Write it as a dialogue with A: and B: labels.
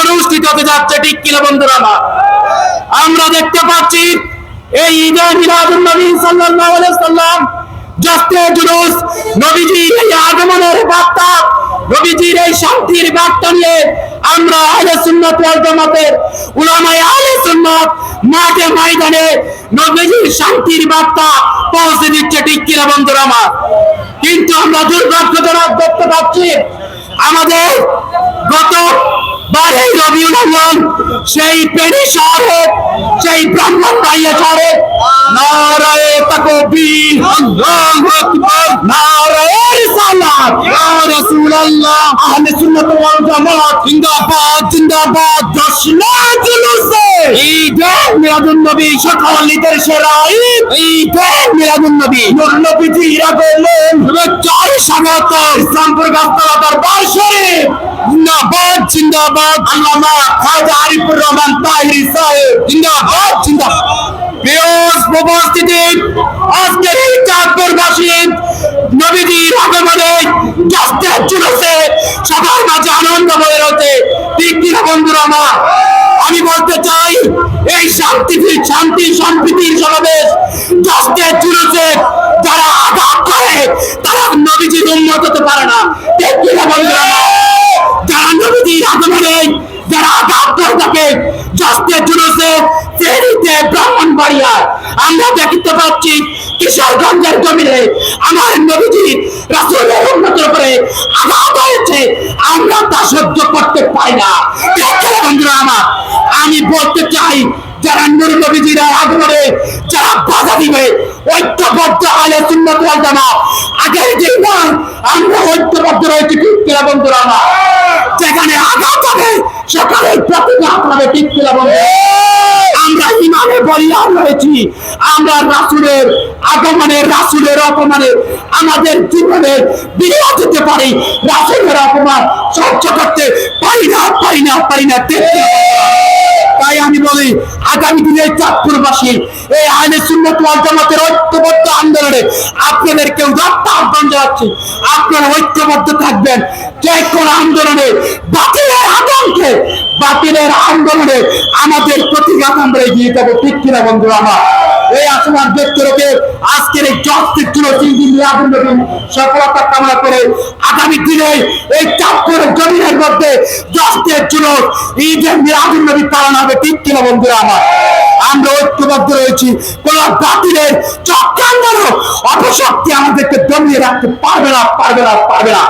A: অনুষ্ঠিত হতে যাচ্ছে। ঠিক কিনা বন্ধুরা? আমার দেখতে পাচ্ছি এই ঈদে মিলাদুন নবী সাল্লাল্লাহু সাল্লাম জস্তে জুলুস, নবীজির এই আগমনের বার্তা, নবীজির এই শান্তির বার্তা নিয়ে আমরা আহলে সুন্নাত ওয়াল জামাতের উলামায়ে আহলে সুন্নাত মাঠে ময়দানে নবীজির শান্তির বার্তা পৌঁছে দিচ্ছে, ঠিক কিনা বন্ধুরা আমার? কিন্তু আমরা দুর্ভাগ্যজনক দেখতে পাচ্ছি, আমাদের গত বারোই রবিউল আউয়াল সেই পেরি শহরে, সেই ব্রাহ্মণবাড়িয়া শহরে নারায়ে তাকবীর, আল্লাহু আকবার, নারায়ে রিসালাত। ইয়া রাসূলুল্লাহ। আহলে সুন্নাত ওয়াল জামাত জিন্দাবাদ জিন্দাবাদ। দশনা জুলুসে ঈদে। মিলাদুন নবী সকল ঈদের সেরা ঈদ। ঈদে। মিলাদুন নবী। নূর নবীজি আগমন শুভেচ্ছার স্বাগত। ইসলামপুর গাছতলা দরবার শরীফ। জিন্দাবাদ জিন্দাবাদ। আল্লামা খাজা আরিফুর রহমান তাহিরি সাহেব জিন্দাবাদ। আমি বলতে চাই, এই শান্তি শান্তি সম্প্রীতির সমাবেশ জাস্তে চুলছে যারা আঘাত করে, তারা নবীজির উন্নত হতে পারে না। বন্ধুরা যারা নবীজির আগমনে, যারা আঘাত করে থাকে জাস্তে চুলছে ফেরিতে ব্রাহ্মণবাড়িয়া আমরা দেখতে পাচ্ছি কিশোরগঞ্জের জমিনে আমার নবীজি রাসূলের উন্নতির উপরে আঘাত হয়েছে। আমরা তা সহ্য করতে না। বন্ধুরা আমার, আমি বলতে চাই, যারা নূর নবীজির আগমনে যারা বাধা দিবে, ঐক্যবদ্ধ আলে সুন্নত ওয়াল আগের যে নয় আমরা ঐক্যবদ্ধ রয়েছি কিনা বন্ধুরা আমার? যেখানে আঘাত হবে সেখানে প্রতিঘাত হবে কিনা বন্ধুরা? ইমানে বলিয়ান রয়েছি আমরা রাসুলের আগমনের, রাসুলের অপমানে আমাদের জীবনের বিলিয়ে দিতে পারি। রাসুলের অপমান সহ্য করতে পারি না পারি না পারি না তাই আমি বলি, আগামী দিনে চাঁদপুরবাসী, এই আইনের সুন্নত জামাতের ঐক্যবদ্ধ আন্দোলনে আপনাদের কেউ রক্ত আহ্বান জানাচ্ছি। আপনারা ঐক্যবদ্ধ থাকবেন। যে কোন আন্দোলনে আতঙ্কে বাতিলের আন্দোলনে আমাদের প্রতিঘাত আমরা এগিয়ে যাব। ঠিক কিনা বন্ধুরা আমার? এই আসমান ব্যক্তি রেখে আজকের এই নবীন সফলতা কামনা করে আগামী দিনে এই চাঁদপুরের জমিনের মধ্যে জগতের জন্য ঈদের মিলাদুল নবী পালন হবে। ঠিক কিনা বন্ধুরা আমার? আমরা ঐক্যবদ্ধ রয়েছি। কোন বাতিলের চক্রান্ত অপশক্তি আমাদেরকে দমিয়ে রাখতে পারবে না পারবে না পারবে না।